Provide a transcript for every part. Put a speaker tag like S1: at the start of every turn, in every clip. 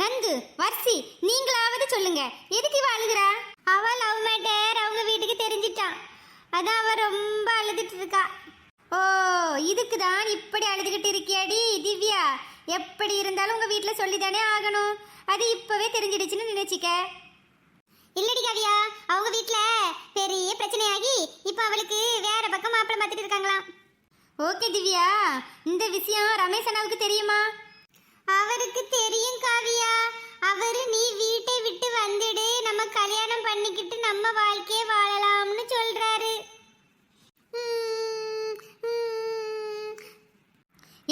S1: நந்து வர்சி நீங்களாவது சொல்லுங்க. எதுக்கு இவ அழுகுறா? அவ லவ் மேட்டர் அவங்க வீட்டுக்கு தெரிஞ்சிட்டான். அதான் அவ ரொம்ப அழுதுட்டு இருக்கா. ஓ இதுக்கு தான் இப்படி அழுதுகிட்டு இருக்கியாடி திவ்யா? எப்படி இருந்தாலும் உங்கள் வீட்டில் சொல்லி தானே ஆகணும். அது இப்போவே தெரிஞ்சிடுச்சுன்னு நினைச்சிக்க. இல்லடி கவியா அவங்க வீட்டில் பெரிய பிரச்சனையாகி இப்போ அவளுக்கு வேற பக்கம் மாப்பிள்ளை பார்த்துட்டு இருக்காங்களாம். ஓகே திவ்யா இந்த விஷயம் ரமேஷ் அண்ணாவுக்கு தெரியுமா? அவருக்கு தெரியும் காவியா. அவரு நீ வீட்டை விட்டு வந்துடு. நம்ம கல்யாணம் பண்ணிக்கிட்டு நம்ம வாழ்க்கையை வாழலாம்னு சொல்றாரு.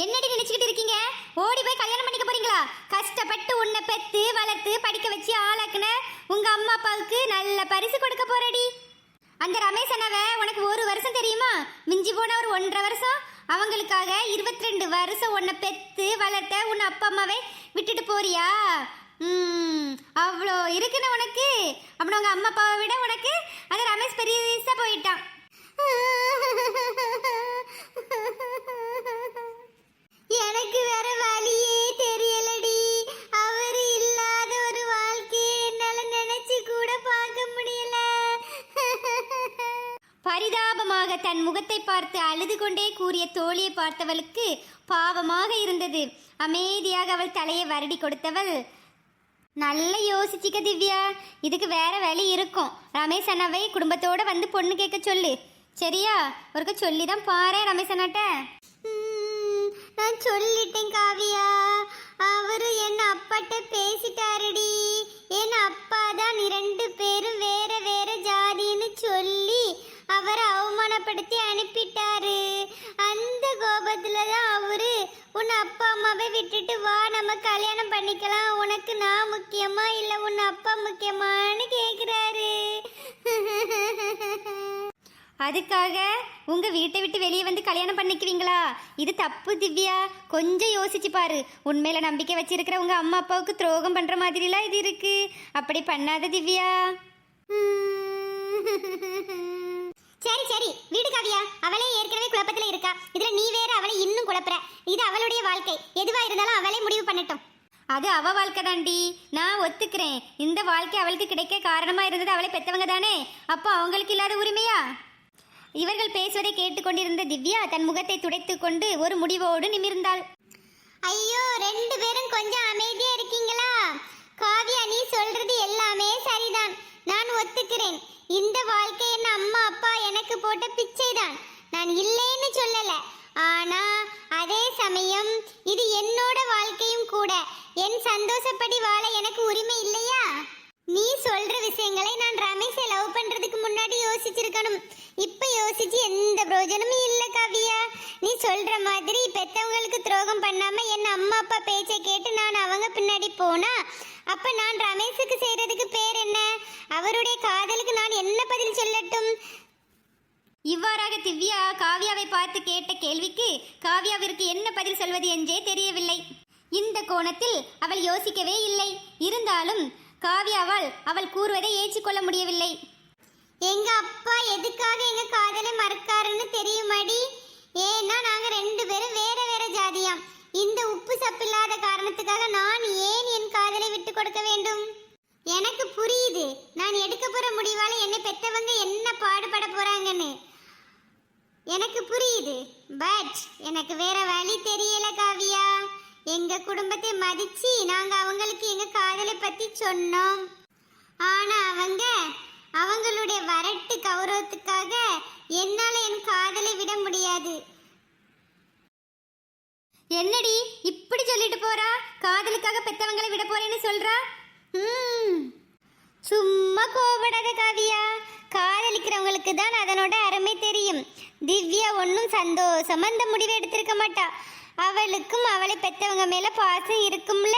S1: என்னடி நினைச்சுக்கிட்டு இருக்கீங்க? ஓடி போய் கல்யாணம் பண்ணிக்க போறீங்களா? கஷ்டப்பட்டு உன்னை பெத்து வளர்த்து படிக்க வச்சு ஆளாக்குன உங்க அம்மா அப்பாவுக்கு நல்ல பரிசு கொடுக்க போறடி. அந்த ரமேஷ் அண்ணாவை உனக்கு ஒரு வருஷம் தெரியுமா? மிஞ்சி போன ஒரு ஒன்றரை வருஷம் அவங்களுக்காக இருபத்தி ரெண்டு வருஷம் உன்னை பெற்று வளர்த்த உன் அப்பா அம்மாவை விட்டுட்டு போறியா? ம் அவ்வளோ இருக்குன்னு உனக்கு? அப்புறம் உங்க அம்மா அப்பாவை விட உனக்கு அந்த ரமேஷ் பெரியசா போயிட்டான். எனக்கு வேற வழியே தன் முகத்தை பார்த்து அழுது கொண்டே கூறிய தோழியை பார்த்தவளுக்கு பாவமாக இருந்தது. அமைதியாக அவள் தலையை வருடி கொடுத்தவள் நல்ல யோசிச்சிக்க திவ்யா இதுக்கு வேற வழி இருக்கும். ரமேஷ் அண்ணாவை குடும்பத்தோட வந்து பொண்ணு கேட்க சொல்லு. சரியா? ஒருக்க சொல்லி தான் பாரு ரமேஷ் அண்ணாட்ட. நான் சொல்லிட்டேன் காவியா. அவரு என் அப்பாட்ட பேசிட்டாருடி. என் அப்பா தான் இரண்டு பேரும் வேற வேற ஜாதின்னு சொல்லி அவமானப்படுத்தி அனுப்பிட்டாரு. அந்த கோபத்துல தான் அவரு உன் அப்பா அம்மாவை விட்டுட்டு வா நம்ம கல்யாணம் பண்ணிக்கலாம். உனக்கு நான் முக்கியமா இல்ல உன் அப்பா முக்கியமான்னு கேக்குறாரு. அதுக்காக உங்க வீட்டை விட்டு வெளியே வந்து கல்யாணம் பண்ணிக்குவீங்களா? இது தப்பு திவ்யா. கொஞ்சம் யோசிச்சு பாரு. உண்மையில நம்பிக்கை வச்சிருக்கிற உங்க அம்மா அப்பாவுக்கு துரோகம் பண்ற மாதிரிலாம் இது இருக்கு. அப்படி பண்ணாத திவ்யா. சரி சரி. வீடு காவியா. அவளே ஏற்கனவே குழப்பத்துல இருக்கா. இதுல நீ வேற அவளை இன்னும் குழப்புற. இது அவளுடைய வாழ்க்கை. எதுவா இருந்தாலும் அவளே முடிவு பண்ணட்டும். அது அவ வாழ்க்கை தாண்டி. நான் ஒத்துக்கிறேன். இந்த வாழ்க்கை அவளுக்கு கிடைக்க காரணமா இருந்தது அவளை பெத்தவங்க தானே? அப்போ அவங்களுக்கு இல்லாத உரிமையா? இவர்கள் பேசுவதை கேட்டுக்கொண்டிருந்த திவ்யா தன் முகத்தை துடைத்துக் கொண்டு ஒரு முடிவோடு நிமிர்ந்தாள். ஐயோ ரெண்டு பேரும் கொஞ்சம் அமைதியா இருக்கீங்களா? காவியா நீ சொல்றது எல்லாமே சரிதான். நான் ஒத்துக்கிறேன். இந்த வாழ்க்கை என் அம்மா அப்பா எனக்கு போட்ட பிச்சை தான் நான் இல்லைன்னு சொல்லல. ஆனா அதே சமயம் இது என்னோட வாழ்க்கையும் கூட. என் சந்தோஷப்படி வாழ எனக்கு உரிமை இல்லையா? நீ சொல்ற விஷயங்களை நான் ரமேஷை லவ் பண்றதுக்கு முன்னாடி யோசிச்சிருக்கணும். இப்ப யோசிச்சு எந்த பிரயோஜனமும் இல்ல காவியா. நீ சொல்ற மாதிரி பெத்தவங்களுக்கு துரோகம் பண்ணாம என் அம்மா அப்பா பேச்சை கேட்டு நான் அவங்க பின்னாடி போனா அப்ப நான் ரமேஷுக்கு செய்யறதுக்கு பேர் என்ன? அவருடைய காதலுக்கு நான் என்ன பதில் சொல்லட்டும்? இவ்வாறாக திவ்யா காவ்யாவை பார்த்து கேட்ட கேள்விக்கு காவ்யாவிற்கு என்ன பதில் சொல்வது என்றே தெரியவில்லை. இந்த கோணத்தில் அவள் யோசிக்கவே இல்லை. இருந்தாலும் காவ்யாவால் அவள் கூறுவதை ஏற்றுக்கொள்ள முடியவில்லை. எங்க அப்பா எதுக்காக எங்க காதலை மறக்காருன்னு தெரியுமாடி? ஏன்னா நாங்க ரெண்டு பேரும் வேற வேற ஜாதியாம். இந்த உப்பு சப்பில்லாத காரணத்துக்காக நான் ஏன் என் காதலை விட்டு கொடுக்க வேண்டும் எனக்கு புரியுது நான் எடுக்க போற முடிவால என்னை பெத்தவங்க என்ன பாடுபட போறாங்கன்னு எனக்கு புரியுது. பட் எனக்கு வேற வழி தெரியல காவியா. எங்க குடும்பத்தை மதிச்சு நாங்க அவங்களுக்கு எங்க காதலை பத்தி சொன்னோம். ஆனா அவங்க அவங்களுடைய வரட்டு கௌரவத்துக்காக என்னால என் காதலை விட முடியாது. என்னடி இப்படி சொல்லிட்டு போறா? காதலுக்காக பெத்தவங்களை விட போறேன்னு சொல்றா? சும்மா கோபடாத காவியா. காதலிக்கிறவங்களுக்கு தான் அதனோட திவ்யா ஒன்றும் சந்தோஷமா இந்த முடிவை எடுத்திருக்க மாட்டா. அவளுக்கும் அவளை பெற்றவங்க மேல பாசம் இருக்கும்ல?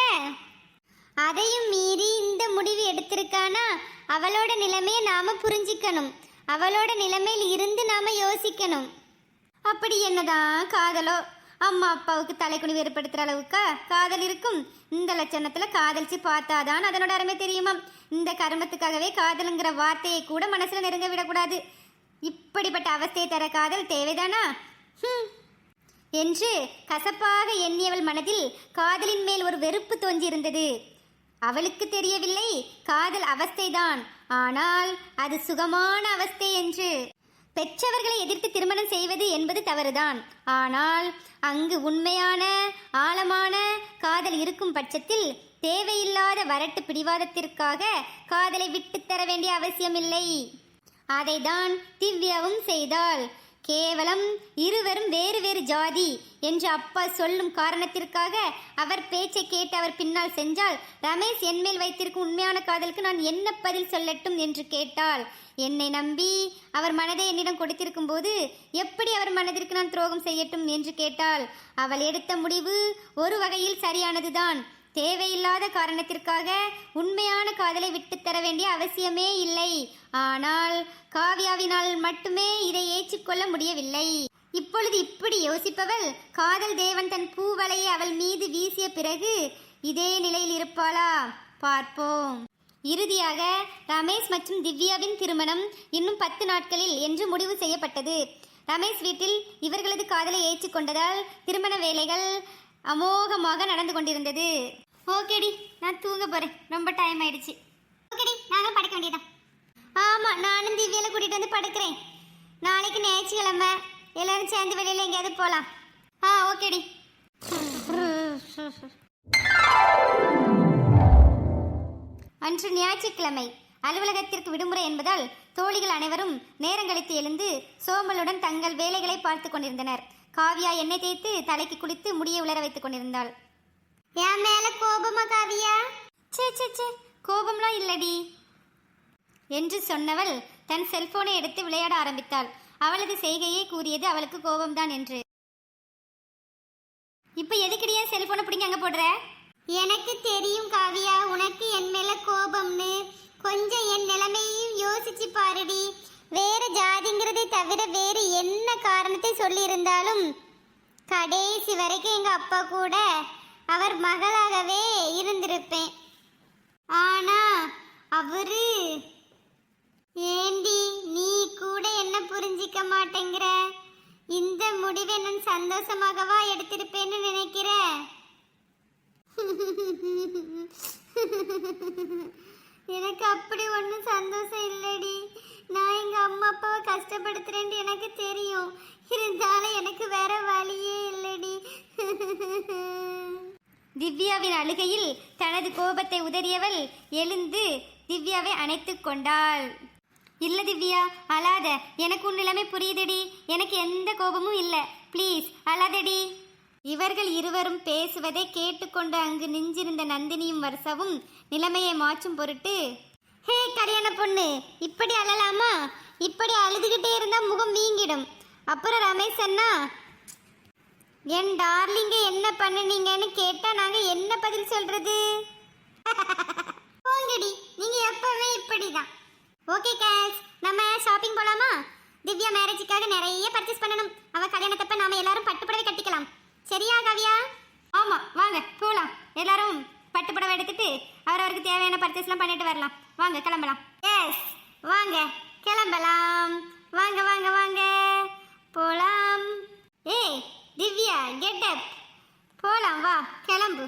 S1: அதையும் மீறி இந்த முடிவு எடுத்திருக்கானா? அவளோட நிலைமையை நாம புரிஞ்சிக்கணும். அவளோட நிலைமையில் இருந்து நாம யோசிக்கணும். அப்படி என்னதான் காதலோ? அம்மா அப்பாவுக்கு தலைக்குனிவு ஏற்படுத்துகிற அளவுக்கா காதல் இருக்கும்? இந்த லட்சணத்தில் காதலிச்சு பார்த்தாதான் அதனோட அருமை தெரியுமா இந்த கர்மத்துக்காகவே காதலுங்கிற வார்த்தையை கூட மனசில் நெருங்க விடக்கூடாது. இப்படிப்பட்ட அவஸ்தையை தர காதல் தேவைதானா? என்று கசப்பாக எண்ணியவள் மனதில் காதலின் மேல் ஒரு வெறுப்பு தோன்றியிருந்தது. அவளுக்கு தெரியவில்லை காதல் அவஸ்தைதான். ஆனால் அது சுகமான அவஸ்தை என்று. பெற்றவர்களை எதிர்த்து திருமணம் செய்வது என்பது தவறுதான். ஆனால் அங்கு உண்மையான ஆழமான காதல் இருக்கும் பட்சத்தில் தேவையில்லாத வரட்டு பிடிவாதத்திற்காக காதலை விட்டுத் தர வேண்டிய அவசியமில்லை. அதைதான் திவ்யாவும் செய்தாள். கேவலம் இருவரும் வேறு வேறு ஜாதி என்று அப்பா சொல்லும் காரணத்திற்காக அவர் பேச்சை கேட்டு அவர் பின்னால் சென்றால் ரமேஷ் என்மேல் வைத்திருக்கும் உண்மையான காதலுக்கு நான் என்ன பதில் சொல்லட்டும்? என்று கேட்டாள். என்னை நம்பி அவர் மனதை என்னிடம் கொடுத்திருக்கும் போது எப்படி அவர் மனதிற்கு நான் துரோகம் செய்யட்டும்? என்று கேட்டாள். அவள் எடுத்த முடிவு ஒரு வகையில் சரியானதுதான். தேவையில்லாத காரணத்திற்காக உண்மையான காதலை விட்டுத் தர வேண்டிய அவசியமே இல்லை. ஆனால் காவ்யாவினால் மட்டுமே இதை ஏற்றுக்கொள்ள முடியவில்லை. இப்பொழுது இப்படி யோசிப்பவள் காதல் தேவன் தன் பூவலையை அவள் மீது வீசிய பிறகு இதே நிலையில் இருப்பாளா? பார்ப்போம். இறுதியாக ரமேஷ் மற்றும் திவ்யாவின் திருமணம் இன்னும் பத்து நாட்களில் என்று முடிவு செய்யப்பட்டது. ரமேஷ் வீட்டில் இவர்களது காதலை ஏற்றுக்கொண்டதால் திருமண வேலைகள் அமோகமாக நடந்து கொண்டிருந்தது. ஓகேடி நான் தூங்க போறேன். ரொம்ப டைம் ஆயிடுச்சு. ஓகேடி நாங்க படுக்க வேண்டியதான் ஆமா நானும் திவ்யால கூட்டிட்டு வந்து படுக்கிறேன். நாளைக்கு ஞாயிற்றுக்கிழமை. எல்லாரும் சேர்ந்து வெளியில எங்கேயாவது போலாம். ஆ ஓகேடி அன்று ஞாயிற்றுக்கிழமை அலுவலகத்திற்கு விடுமுறை என்பதால் தோழிகள் அனைவரும் நேரங்களித்து எழுந்து சோம்பலுடன் தங்கள் வேலைகளை பார்த்து கொண்டிருந்தனர். காவியா எண்ணெய் தேய்த்து தலைக்கு குளித்து முடியை உலர வைத்துக் கொண்டிருந்தாள். என் மேல கோபமா காவியா? சே சே சே கோபம்லாம் இல்லடி. என்று சொன்னவள் தன் செல்போனை எடுத்து விளையாட ஆரம்பித்தாள். அவளது செய்கையே கூறியது அவளுக்கு கோபம்தான் என்று. இப்போ எதுக்கிடையே செல்போனை பிடிங்க அங்கே போடுற? எனக்கு தெரியும் காவியா உனக்கு என் மேல கோபம்னு. கொஞ்சம் என் நிலைமையும் யோசிச்சு பாருடி. வேற ஜாதிங்கிறதை தவிர வேறு என்ன காரணத்தை சொல்லியிருந்தாலும் கடைசி வரைக்கும் எங்க அப்பா கூட அவர் மகளாகவே இருந்திருப்பேன். ஆனா அவரு ஏண்டி நீ கூட என்ன புரிஞ்சிக்க மாட்டேங்கிற? இந்த முடிவை நான் சந்தோஷமாகவா எடுத்திருப்பேன்னு நினைக்கிற? எனக்கு அப்படி ஒன்றும் சந்தோஷம் இல்லடி. நான் எங்கள் அம்மா அப்பாவை கஷ்டப்படுத்துறேன்னு எனக்கு தெரியும். இருந்தாலும் எனக்கு வேற வழியே இல்லடி. திவ்யாவின் அழுகையில் தனது கோபத்தை உதறியவள் எழுந்து திவ்யாவை அணைத்து கொண்டாள். இல்லை திவ்யா அழாத. எனக்கு உன் நிலைமை புரியுதடி. எனக்கு எந்த கோபமும் இல்லை. ப்ளீஸ் அழாதடி. இவர்கள் இருவரும் பேசுவதை கேட்டுக்கொண்டு அங்கு நின்றிருந்த நந்தினியும் வருஷவும் நிலைமையை மாற்றும் பொருட்டு ஹே கல்யாண பொண்ணு இப்படி அழலாமா? இப்படி அழுதுகிட்டே இருந்தா முகம் வீங்கிடும். அப்புறம் ரமேஷ் அண்ணா என் டார்லிங்க என்ன பண்ணுனீங்கன்னு கேட்டா நாங்க என்ன பதில் சொல்றது? போங்கடி நீங்க எப்பவுமே இப்படிதான். ஓகே கேஸ் நம்ம ஷாப்பிங் போலாமா? திவ்யா மேரேஜுக்காக நிறைய பர்ச்சேஸ் பண்ணணும். அவ கல்யாணத்தப்ப நாம எல்லாரும் பட்டு புடவை கட்டிக்கலாம். சரியா கவியா? ஆமா வாங்க போலாம். எல்லாரும் பட்டு புடவை எடுத்துட்டு அவரவருக்கு தேவையான பர்ச்சேஸ்லாம் பண்ணிட்டு வரலாம். வாங்க கிளம்பலாம். எஸ் வாங்க கிளம்பலாம். வாங்க வாங்க வாங்க. போலாம். ஏய் திவ்யா கெட் அப் போலாம் வா கிளம்பு.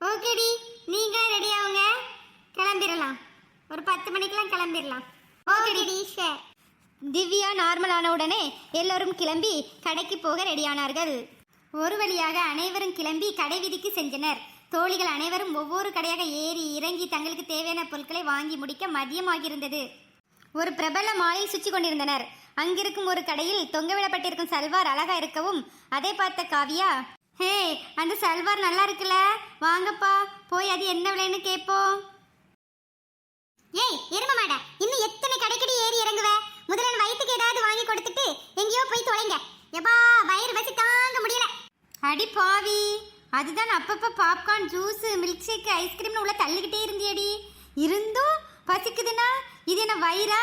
S1: ஓகேடி நீங்க ரெடி ஆகுங்க. கிளம்பிடலாம் ஒரு பத்து மணிக்கெல்லாம் கிளம்பிடலாம் ஓகேடி ஷேர் திவ்யா நார்மலான உடனே எல்லோரும் கிளம்பி கடைக்கு போக ரெடியானார்கள். ஒரு வழியாக அனைவரும் கிளம்பி கடை விதிக்கு சென்றனர். தோழிகள் அனைவரும் ஒவ்வொரு கடையாக ஏறி இறங்கி தங்களுக்கு தேவையான பொருட்களை வாங்கி முடிக்க மதியமாகியிருந்தது. ஒரு பிரபல மாலை சுற்றி கொண்டிருந்தனர். அங்கிருக்கும் ஒரு கடையில் தொங்கவிடப்பட்டிருக்கும் சல்வார் அழகா இருக்கவும் அதை பார்த்த காவியா ஹே அந்த சல்வார் நல்லா இருக்குல்ல? வாங்கப்பா போய் அது என்ன விலைன்னு கேட்போம் ஏய் எரும மாட இன்னும் எத்தனை கடைக்கடி ஏறி இறங்குவ முதல்ல வயிற்றுக்கு ஏதாவது வாங்கி கொடுத்துட்டு எங்கேயோ போய் தொலைங்க எப்பா வயிறு வச்சு தாங்க முடியல அடி பாவி. அதுதான் அப்பப்போ பாப்கார்ன் ஜூஸு மில்க் ஷேக் ஐஸ்கிரீம்னு உள்ள தள்ளிக்கிட்டே இருந்தியடி. இருந்தும் பசிக்குதுன்னா இது என்ன வயிறா?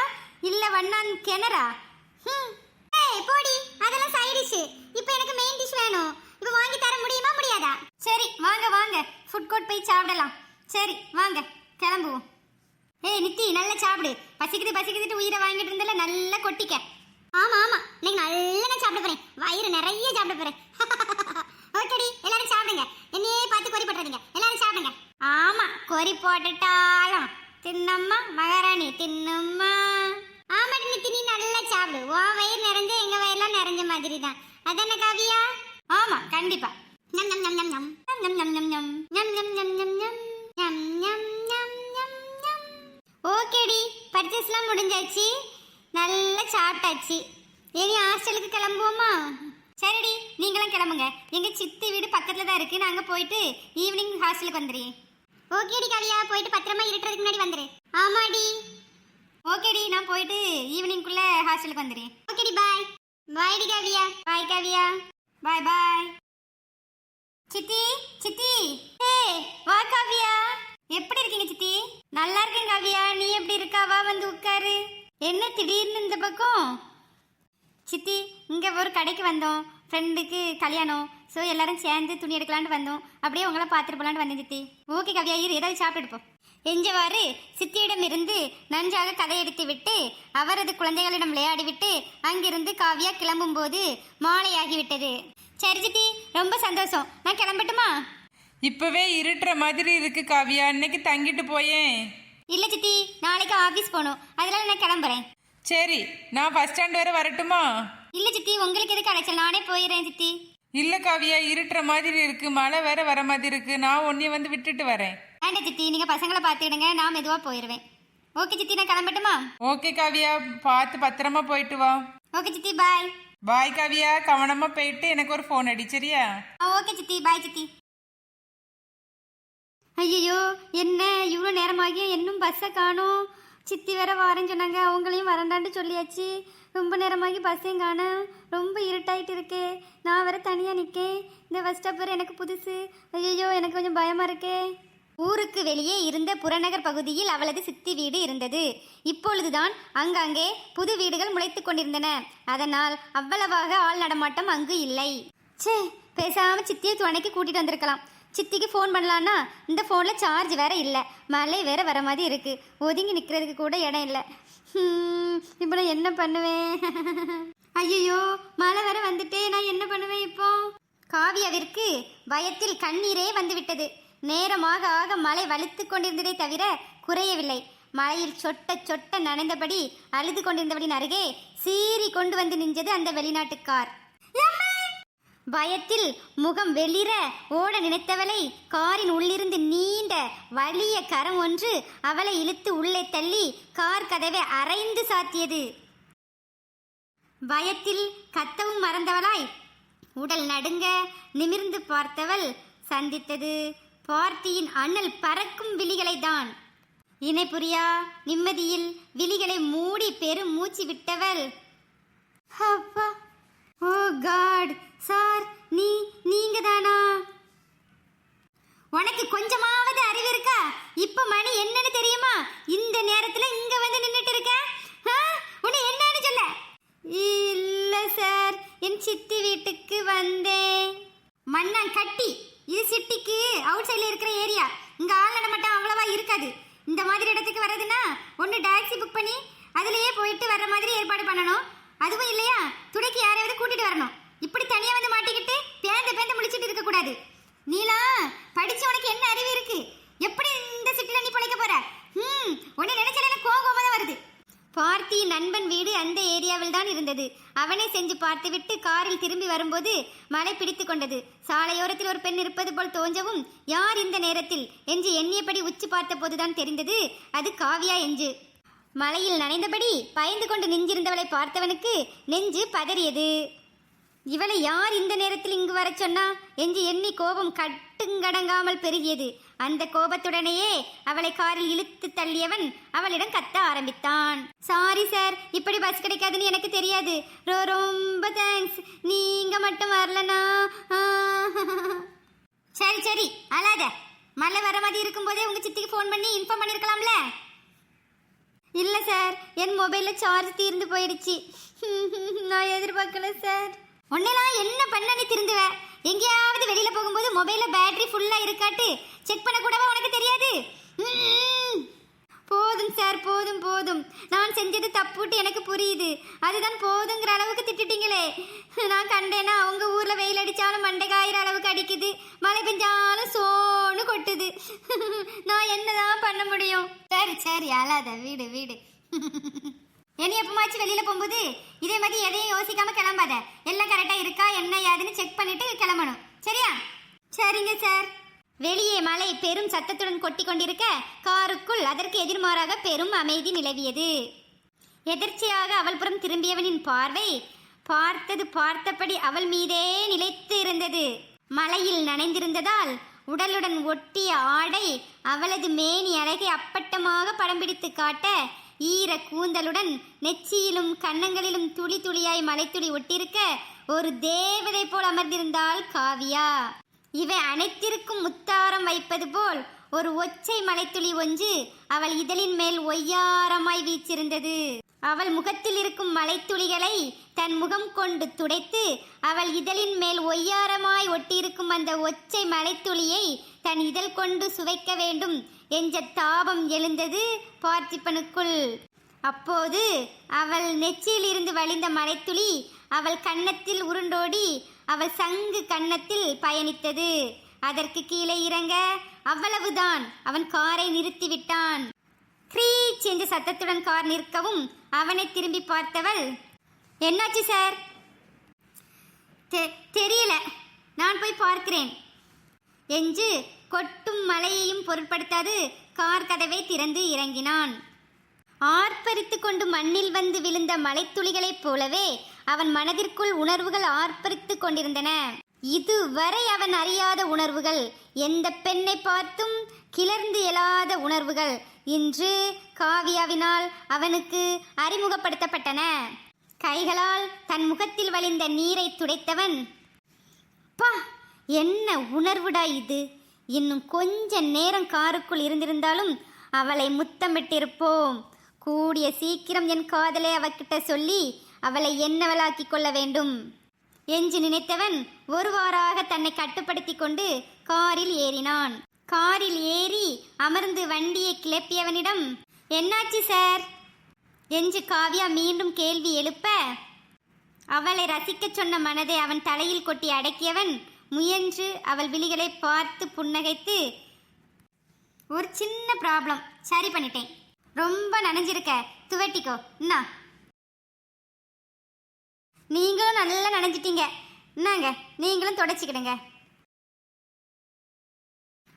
S1: இல்லை வண்ணான் கிணறா? ம் ஏய் போடி. அதெல்லாம் சைடு டிஷ் இப்போ எனக்கு மெயின் டிஷ் வேணும். இப்போ வாங்கி தர முடியுமா முடியாதா? சரி வாங்க வாங்க. ஃபுட் கோர்ட் போய் சாப்பிடலாம். சரி வாங்க. கிளம்புவோம். ஏய் நித்தி நல்லா சாப்பிடு. பசிக்குது பசிக்குதுட்டு உயிரை வாங்கிட்டு இருந்தால நல்லா கொட்டிக்க. ஆமாம் ஆமாம் இன்னைக்கு நல்லா நான் சாப்பிட போகிறேன் வயிறு நிறைய சாப்பிட போகிறேன் ஓகேடி எல்லாரும் சாப்பிடுங்க என்னையே பார்த்து கொறி போட்டுறீங்க எல்லாரும் சாப்பிடுங்க ஆமா கொறி போட்டுட்டாலும் தின்னம்மா மகாராணி தின்னம்மா ஆமாடி நித்தி நீ நல்லா சாப்பிடு உன் வயிறு நிறைஞ்ச எங்க வயிறுலாம் நிறைஞ்ச மாதிரி தான் அதான காவியா ஆமா கண்டிப்பா நம் நம் நம் நம் நம் நம் நம் நம் நம் நம் நம் நம் நம் நம் நம் நம் நம் நம் நம் ஓகேடி பர்ச்சேஸ்லாம் முடிஞ்சாச்சு நல்லா சாப்பிட்டாச்சு இனி ஹாஸ்டலுக்கு கிளம்புவோமா சரிடி நீங்களும் கிளம்புங்க எங்க சித்தி வீடு பக்கத்துல தான் இருக்கு நாங்க போயிட்டு ஈவினிங் ஹாஸ்டலுக்கு வந்துடுறேன் ஓகேடி கவியா போயிட்டு பத்திரமா இருட்டுறதுக்கு முன்னாடி வந்துரு. ஆமாடி. ஓகேடி நான் போயிட்டு ஈவினிங்குள்ள ஹாஸ்டலுக்கு வந்துடுறேன் ஓகேடி பாய் பாய்டி கவியா பாய் கவியா. பாய் பாய் சித்தி சித்தி. ஏய் வா காவியா. எப்படி இருக்கீங்க சித்தி? நல்லா இருக்கேன் காவியா. நீ எப்படி இருக்கா? வா வந்து உட்காரு. என்ன திடீர்னு இந்த பக்கம்? சித்தி இங்கே ஒரு கடைக்கு வந்தோம். ஃப்ரெண்டுக்கு கல்யாணம். ஸோ எல்லாரும் சேர்ந்து துணி எடுக்கலான்னு வந்தோம். அப்படியே உங்களை பார்த்துட்டு போலான்னு வந்தேன் சித்தி. ஓகே கவியா இரு ஏதாவது சாப்பிட்டு எஞ்சவாறு சித்தியிடம் இருந்து நன்றாக கதையெடுத்து விட்டு அவரது குழந்தைகளிடம் விளையாடிவிட்டு அங்கிருந்து காவியா கிளம்பும்போது மாலையாகிவிட்டது. சரி சித்தி ரொம்ப சந்தோஷம். நான் கிளம்பட்டுமா?
S2: இப்பவே இருட்டுற மாதிரி இருக்கு காவியா. இன்னைக்கு தங்கிட்டு போயேன்.
S1: இல்லை சித்தி. நாளைக்கு ஆஃபீஸ் போகணும். அதனால நான் கிளம்புறேன்.
S2: சரி நான் பஸ் ஸ்டாண்ட் வரை வரட்டுமா?
S1: இல்லை சித்தி. உங்களுக்கு எது கிடைச்சல் நானே போயிடுறேன் சித்தி.
S2: இல்ல காவியா இருட்டுற மாதிரி இருக்கு மழை வேற வர மாதிரி இருக்கு நான் உன்னைய வந்து விட்டுட்டு வரேன்.
S1: வேண்டாம் சித்தி நீங்கள் பசங்களை பார்த்துக்கிடுங்க நான் மெதுவாக போயிடுவேன் ஓகே சித்தி நான் கிளம்பட்டுமா?
S2: ஓகே காவியா பார்த்து பத்திரமா போயிட்டு வா.
S1: ஓகே சித்தி பாய்.
S2: பாய் காவியா கவனமா போயிட்டு எனக்கு ஒரு ஃபோன் அடி சரியா?
S1: ஓகே சித்தி பாய் சித்தி. ஐயோ என்ன இவ்வளோ நேரமாகியும் இன்னும் பஸ்ஸை காணோம். சித்தி வேற வரேன்னு சொன்னாங்க. அவங்களையும் வரண்டான்னு சொல்லியாச்சு. ரொம்ப நேரமாகி பஸ்ஸையும் காணோம் ரொம்ப இருட்டாயிட்டு இருக்கே. நான் வேற தனியாக நிற்கேன் இந்த பஸ் ஸ்டாப் வேற எனக்கு புதுசு. ஐயோ எனக்கு கொஞ்சம் பயமா இருக்கே. ஊருக்கு வெளியே இருந்த புறநகர் பகுதியில் அவளது சித்தி வீடு இருந்தது. இப்பொழுதுதான் அங்கங்கே புது வீடுகள் முளைத்துக் கொண்டிருந்தன. அதனால் அவ்வளவாக ஆள் நடமாட்டம் அங்கு இல்லை. ச்சே பேசாம சித்தியை துணைக்கு கூட்டிட்டு வந்திருக்கலாம். சித்திக்கு ஃபோன் பண்ணலான்னா இந்த ஃபோனில் சார்ஜ் வேற இல்லை. மழை வேற வர மாதிரி இருக்குது ஒதுங்கி நிற்கிறதுக்கு கூட இடம் இல்லை. இப்போ நான் என்ன பண்ணுவேன்? ஐயோ மழை வேற வந்துட்டே நான் என்ன பண்ணுவேன் இப்போ? காவியாவிற்கு பயத்தில் கண்ணீரே வந்துவிட்டது. நேரமாக ஆக மழை வலித்து கொண்டிருந்ததே தவிர குறையவில்லை. மழையில் சொட்ட சொட்ட நனைந்தபடி அழுது கொண்டிருந்தபடியின் அருகே சீறி கொண்டு வந்து நின்றது அந்த வெளிநாட்டுக்கார். பயத்தில் முகம் வெளிர ஓட நினைத்தவளை காரின் உள்ளிருந்து நீண்ட வலிய கரம் ஒன்று அவளை இழுத்து உள்ளே தள்ளி கார் கதவை அரைந்து சாத்தியது. பயத்தில் கத்தவும் மறந்தவளாய். உடல் நடுங்க நிமிர்ந்து பார்த்தவள் சந்தித்தது. பார்த்தியின் அண்ணல் பறக்கும் விழிகளை தான் இணை புரியா நிம்மதியில் விழிகளை மூடி பெரும் மூச்சு விட்டவள். அப்பா ஓ காட். சார் நீ நீங்க தானா உனக்கு கொஞ்சமாவது அறிவு இருக்கா? இப்ப மணி என்னன்னு தெரியுமா? இந்த நேரத்துல இங்க வந்து நின்னுட்டு இருக்க? உன்னை என்னன்னு சொல்ல? இல்ல சார் என் சித்தி வீட்டுக்கு வந்தேன். மண்ணான் கட்டி இது சிட்டிக்கு அவுட் சைடுல இருக்கிற ஏரியா இங்க ஆள் நடமாட்டம் அவ்வளவா இருக்காது. இந்த மாதிரி இடத்துக்கு வர்றதுன்னா ஒன்னு டாக்ஸி புக் பண்ணி அதுலயே போயிட்டு வர்ற மாதிரி ஏற்பாடு பண்ணணும். அதுவும் இல்லையா? துடைக்கு யாரையாவது வரணும். இப்படி தனியா வந்து மாட்டிக்கிட்டு பேந்த பேந்த முடிச்சிட்டு இருக்க கூடாது. நீலா படிச்சு உனக்கு என்ன அறிவு இருக்கு? எப்படி இந்த சிட்டில நீ பிழைக்க போற? ம் உன்னை நினைச்சாலே கோபமா தான் வருது. பார்த்தி நண்பன் வீடு அந்த ஏரியாவில் தான் இருந்தது. அவனை செஞ்சு பார்த்துவிட்டு காரில் திரும்பி வரும்போது மழை பிடித்து கொண்டது. சாலையோரத்தில் ஒரு பெண் இருப்பது போல் தோன்றவும் யார் இந்த நேரத்தில்? என்று எண்ணியபடி உச்சி பார்த்த போதுதான் தெரிந்தது. அது காவியா என்று. மழையில் நனைந்தபடி பயந்து கொண்டு நெஞ்சிருந்தவளை பார்த்தவனுக்கு நெஞ்சு பதறியது. இவளை யார் இந்த நேரத்தில் இங்கு வர சொன்னா? என்று எண்ணி கோபம் கட்டுங்கடங்காமல் பெருகியது. அந்த கோபத்துடனேயே அவளை காரில் இழுத்து தள்ளியவன் அவளிடம் கத்த ஆரம்பித்தான். சாரி சார் இப்படி பஸ் கிடைக்காதுன்னு எனக்கு தெரியாது. ரோ ரொம்ப தேங்க்ஸ் நீங்க மட்டும் வரலனா? சரி சரி. அழாத. மழை வர மாதிரி இருக்கும்போதே உங்க சித்திக்கு ஃபோன் பண்ணி இன்ஃபார்ம் பண்ணிருக்கலாம்ல? இல்லை சார் என் மொபைலில் சார்ஜ் தீர்ந்து போயிடுச்சு. நான் எதிர்பார்க்கல சார் உன்னெல்லாம் என்ன பண்ண நீ திருந்துவ? எங்கேயாவது வெளியில போகும்போது மொபைல்ல பேட்டரி ஃபுல்லா இருக்காட்டு செக் பண்ண கூடவா உனக்கு தெரியாது? போதும் சார் போதும் போதும். நான் செஞ்சது தப்புட்டு எனக்கு புரியுது. அதுதான் போதுங்கிற அளவுக்கு திட்டுட்டீங்களே. நான் கண்டேனா அவங்க ஊர்ல வெயில் அடிச்சாலும் மண்டை காயிற அளவுக்கு அடிக்குது. மழை பெஞ்சாலும் சோனு கொட்டுது. நான் என்னதான் பண்ண முடியும்? சரி சரி அழாத. வீடு வீடு. இனி எப்பமாச்சு வெளியில போகும்போது இதே மாதிரி எதையும் யோசிக்காம கிளம்பாத. எல்லாம் கரெக்டா இருக்கா என்ன ஏதுன்னு செக் பண்ணிட்டு கிளம்பணும். சரியா? சரிங்க சார் வெளியே மழை பெரும் சத்தத்துடன் கொட்டி கொண்டிருக்க காருக்குள் அதற்கு எதிர்மாறாக பெரும் அமைதி நிலவியது. எதிர்ச்சியாக அவள் புறம் திரும்பியவனின் பார்வை பார்த்தது பார்த்தபடி அவள் மீதே நிலைத்து இருந்தது. மலையில் நனைந்திருந்ததால் உடலுடன் ஒட்டிய ஆடை அவளது மேனி அழகை அப்பட்டமாக படம் பிடித்து காட்ட ஈர கூந்தலுடன் நெச்சியிலும் கன்னங்களிலும் துளி துளியாய் மலைத்துளி ஒட்டிருக்க ஒரு தேவதை போல் அமர்ந்திருந்தாள் காவியா. இவை அனைத்திற்கும் முத்தாரம் வைப்பது போல் ஒரு ஒச்சை மலைத்துளி ஒன்று அவள் இதழின் மேல் ஒய்யாரமாய் வீச்சிருந்தது. அவள் முகத்தில் இருக்கும் மலைத்துளிகளை தன் முகம் கொண்டு துடைத்து அவள் இதழின் மேல் ஒய்யாரமாய் ஒட்டியிருக்கும் அந்த ஒச்சை மலைத்துளியை தன் இதழ் கொண்டு சுவைக்க வேண்டும் என்ற தாபம் எழுந்தது பார்த்திபனுக்குள். அப்போது அவள் நெச்சியிலிருந்து வழிந்த மலைத்துளி அவள் கன்னத்தில் உருண்டோடி அவள் சங்கு கன்னத்தில் பயணித்தது. அதற்கு கீழே இறங்க அவ்வளவுதான். அவன் காரை நிறுத்திவிட்டான். க்ரீச் என்ற சத்தத்துடன் கார் நிற்கவும் அவனை திரும்பி பார்த்தவள் என்னாச்சு சார்? தெ- தெரியல. நான் போய் பார்க்கிறேன். என்று கொட்டும் மழையையும் பொருட்படுத்தாது. கார் கதவை திறந்து இறங்கினான். ஆர்ப்பரித்து கொண்டு மண்ணில் வந்து விழுந்த மலைத்துளிகளைப் போலவே அவன் மனதிற்குள் உணர்வுகள் ஆர்ப்பரித்து கொண்டிருந்தன. இதுவரை அவன் அறியாத உணர்வுகள் எந்த பெண்ணை பார்த்தும் கிளர்ந்து எழாத உணர்வுகள் இன்று காவியாவினால் அவனுக்கு அறிமுகப்படுத்தப்பட்டன. கைகளால் தன் முகத்தில் வழிந்த நீரை துடைத்தவன் பா என்ன உணர்வுடா இது? இன்னும் கொஞ்ச நேரம் காருக்குள் இருந்திருந்தாலும் அவளை முத்தமிட்டிருப்போம். கூடிய சீக்கிரம் என் காதலை அவகிட்ட சொல்லி அவளை என்னவளாக்கிக் கொள்ள வேண்டும்? என்று நினைத்தவன் ஒருவாறாக தன்னை கட்டுப்படுத்தி கொண்டு காரில் ஏறினான். காரில் ஏறி அமர்ந்து வண்டியை கிளப்பியவனிடம் என்னாச்சு சார்? என்று காவ்யா மீண்டும் கேள்வி எழுப்ப அவளை ரசிக்கச் சொன்ன மனதை அவன் தலையில் கொட்டி அடக்கியவன் முயன்று அவள் விழிகளை பார்த்து புன்னகைத்து ஒரு சின்ன ப்ராப்ளம் சரி பண்ணிட்டேன். ரொம்ப நனைஞ்சிருக்க. துவட்டிக்கோ. என்ன நீங்களும் நல்லா நனைஞ்சிட்டீங்க. என்னங்க நீங்களும் தொடச்சிக்கிடுங்க.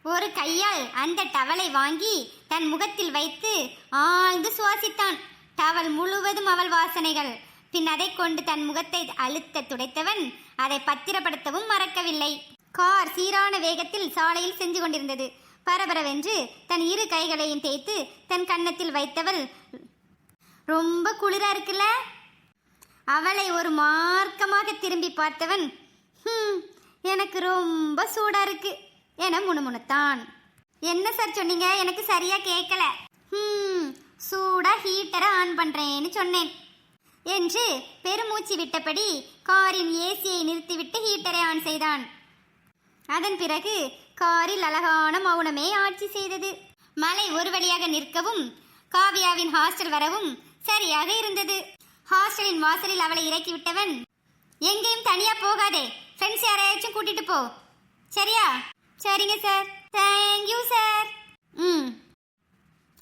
S1: ஒரு கையால் அந்த டவலை வாங்கி தன் முகத்தில் வைத்து ஆழ்ந்து சுவாசித்தான். டவல் முழுவதும் அவள் வாசனைகள். பின் அதை கொண்டு தன் முகத்தை அழுத்த துடைத்தவன் அதை பத்திரப்படுத்தவும் மறக்கவில்லை. கார் சீரான வேகத்தில் சாலையில் சென்று கொண்டிருந்தது. பரபரவென்று தன் இரு கைகளையும் தேய்த்து தன் கன்னத்தில் வைத்தவள் ரொம்ப குளிரா இருக்குல்ல? அவளை ஒரு மார்க்கமாக திரும்பி பார்த்தவன் எனக்கு ரொம்ப சூடா இருக்கு என முணுமுணுத்தான். என்ன சார் சொன்னீங்க? எனக்கு சரியா கேட்கல "ஹம், சூடா ஹீட்டரை ஆன் பண்றேன்னு சொன்னேன். என்று பெருமூச்சு விட்டபடி காரின் ஏசியை நிறுத்திவிட்டு ஹீட்டரை ஆன் செய்தான். அதன் பிறகு காரில் அழகான மௌனமே ஆட்சி செய்தது. மலை ஒரு வழியாக நிற்கவும் காவியாவின் ஹாஸ்டல் வரவும் சரியாக இருந்தது. ஹாஸ்டலின் வாசலில் அவளை இறக்கிவிட்டவன் எங்கேயும் தனியா போகாதே ஃப்ரெண்ட்ஸ் யாரையாச்சும் கூட்டிட்டு போ. சரியா? சரிங்க சார் தேங்க்யூ சார் ம்.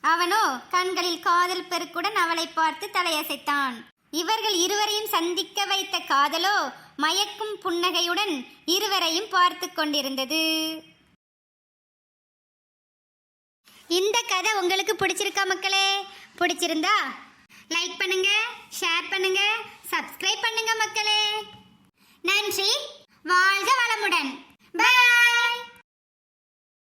S1: அவனோ? கண்களில் காதல் பெருக்குடன் அவளை பார்த்து தலையசைத்தான். இவர்கள் இருவரையும் சந்திக்க வைத்த காதலோ மயக்கும் புன்னகையுடன் இருவரையும் பார்த்து கொண்டிருந்தது. இந்த கதை உங்களுக்கு பிடிச்சிருக்கா மக்களே? பிடிச்சிருந்தா லைக் பண்ணுங்க ஷேர் பண்ணுங்க சப்ஸ்கிரைப் பண்ணுங்க மக்களே. நன்றி வாழ்க வளமுடன். பாய்